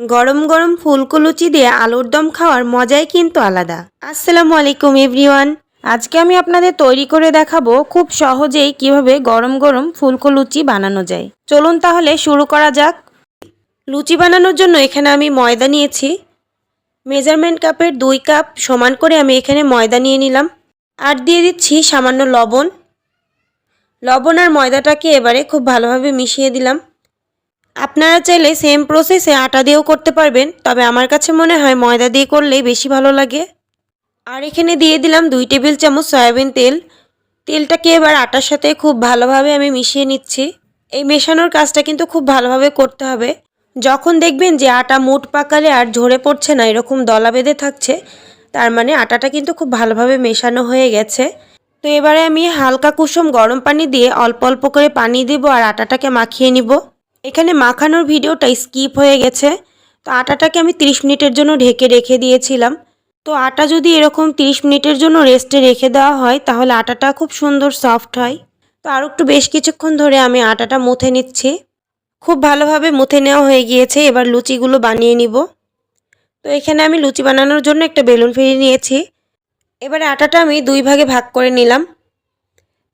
গরম গরম ফুলকো লুচি দিয়ে আলুর দম খাওয়ার মজাই কিন্তু আলাদা। আসসালামু আলাইকুম, এভরিওয়ান। আজকে আমি আপনাদের তৈরি করে দেখাবো খুব সহজেই কীভাবে গরম গরম ফুলকো লুচি বানানো যায়। চলুন তাহলে শুরু করা যাক। লুচি বানানোর জন্য এখানে আমি ময়দা নিয়েছি। মেজারমেন্ট কাপের দুই কাপ সমান করে আমি এখানে ময়দা নিয়ে নিলাম। আর দিয়ে দিচ্ছি সামান্য লবণ। লবণ আর ময়দাটাকে এবারে খুব ভালোভাবে মিশিয়ে দিলাম। আপনারা চাইলে সেম প্রসেসে আটা দিয়েও করতে পারবেন, তবে আমার কাছে মনে হয় ময়দা দিয়ে করলেই বেশি ভালো লাগে। আর এখানে দিয়ে দিলাম দুই টেবিল চামচ সয়াবিন তেল। তেলটাকে এবার আটার সাথে খুব ভালোভাবে আমি মিশিয়ে নিচ্ছি। এই মেশানোর কাজটা কিন্তু খুব ভালোভাবে করতে হবে। যখন দেখবেন যে আটা মুট পাকালে আর ঝরে পড়ছে না, এরকম দলা বেঁধে থাকছে, তার মানে আটাটা কিন্তু খুব ভালোভাবে মেশানো হয়ে গেছে। তো এবারে আমি হালকা কুসুম গরম পানি দিয়ে অল্প অল্প করে পানি দিব আর আটাটাকে মাখিয়ে নিব। এখানে মাখানোর ভিডিওটা স্কিপ হয়ে গেছে। তো আটাটাকে আমি 30 মিনিটের জন্য ঢেকে রেখে দিয়েছিলাম। তো আটা যদি এরকম 30 মিনিটের জন্য রেস্টে রেখে দেওয়া হয়, তাহলে আটাটা খুব সুন্দর সফট হয়। তো আরও একটু বেশ কিছুক্ষণ ধরে আমি আটাটা মুথে নিচ্ছি। খুব ভালোভাবে মুথে নেওয়া হয়ে গিয়েছে, এবার লুচিগুলো বানিয়ে নিব। তো এখানে আমি লুচি বানানোর জন্য একটা বেলুন ফিরিয়ে নিয়েছি। এবারে আটাটা আমি দুই ভাগে ভাগ করে নিলাম।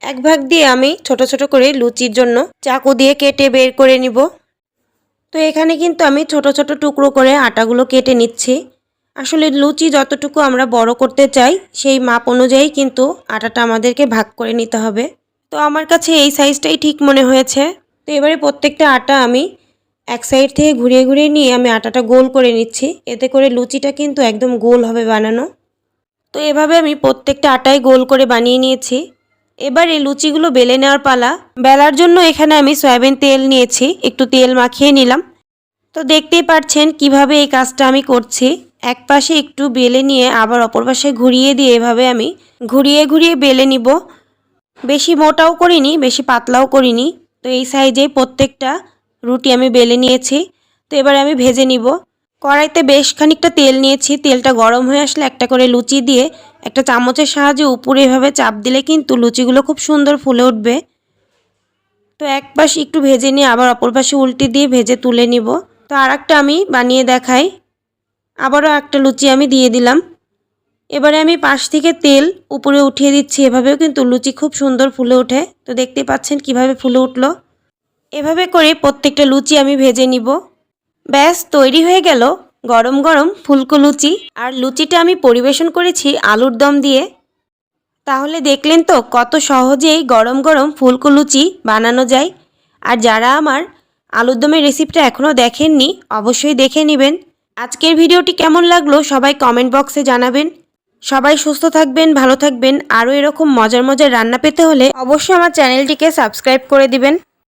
এক ভাগ দিয়ে আমি ছোট ছোট করে লুচির জন্য চাকু দিয়ে কেটে বের করে নিব। তো এখানে কিন্তু আমি ছোট ছোট টুকরো করে আটাগুলো কেটে নিচ্ছি। আসলে লুচি যতটুকু আমরা বড় করতে চাই, সেই মাপ অনুযায়ী কিন্তু আটাটা আমাদেরকে ভাগ করে নিতে হবে। তো আমার কাছে এই সাইজটাই ঠিক মনে হয়েছে। তো এবারে প্রত্যেকটা আটা আমি এক সাইড থেকে ঘুরিয়ে ঘুরিয়ে নিয়ে আমি আটাটা গোল করে নিচ্ছি। এতে করে লুচিটা কিন্তু একদম গোল হবে বানানো। তো এভাবে আমি প্রত্যেকটা আটাই গোল করে বানিয়ে নিয়েছি। এবার এই লুচিগুলো বেলে নেওয়ার পালা। বেলার জন্য এখানে আমি সয়াবিন তেল নিয়েছি, একটু তেল মাখিয়ে নিলাম। তো দেখতেই পাচ্ছেন কীভাবে এই কাজটা আমি করছি। এক পাশে একটু বেলে নিয়ে আবার অপর পাশে ঘুরিয়ে দিয়ে এভাবে আমি ঘুরিয়ে ঘুরিয়ে বেলে নিব। বেশি মোটাও করিনি, বেশি পাতলাও করিনি। তো এই সাইজে প্রত্যেকটা রুটি আমি বেলে নিয়েছি। তো এবার আমি ভেজে নিব। কড়াইতে বেশ খানিকটা তেল নিয়েছি। তেলটা গরম হয়ে আসলে একটা করে লুচি দিয়ে একটা চামচের সাহায্যে উপরে এভাবে চাপ দিলে কিন্তু লুচিগুলো খুব সুন্দর ফুলে উঠবে। তো এক পাশ একটু ভেজে নিয়ে আবার অপর পাশে উল্টে দিয়ে ভেজে তুলে নিব। তো আর একটা আমি বানিয়ে দেখাই। আবারও একটা লুচি আমি দিয়ে দিলাম। এবারে আমি পাশ থেকে তেল উপরে উঠিয়ে দিচ্ছি। এভাবেও কিন্তু লুচি খুব সুন্দর ফুলে ওঠে। তো দেখতে পাচ্ছেন কীভাবে ফুলে উঠল। এভাবে করে প্রত্যেকটা লুচি আমি ভেজে নিব। ব্যাস, তৈরি হয়ে গেল গরম গরম ফুলকো লুচি। আর লুচিটা আমি পরিবেশন করেছি আলুর দম দিয়ে। তাহলে দেখলেন তো কত সহজেই গরম গরম ফুলকো লুচি বানানো যায়। আর যারা আমার আলুর দমের রেসিপিটা এখনও দেখেননি, অবশ্যই দেখে নেবেন। আজকের ভিডিওটি কেমন লাগল সবাই কমেন্ট বক্সে জানাবেন। সবাই সুস্থ থাকবেন, ভালো থাকবেন। আরও এরকম মজার মজার রান্না পেতে হলে অবশ্যই আমার চ্যানেলটিকে সাবস্ক্রাইব করে দিবেন।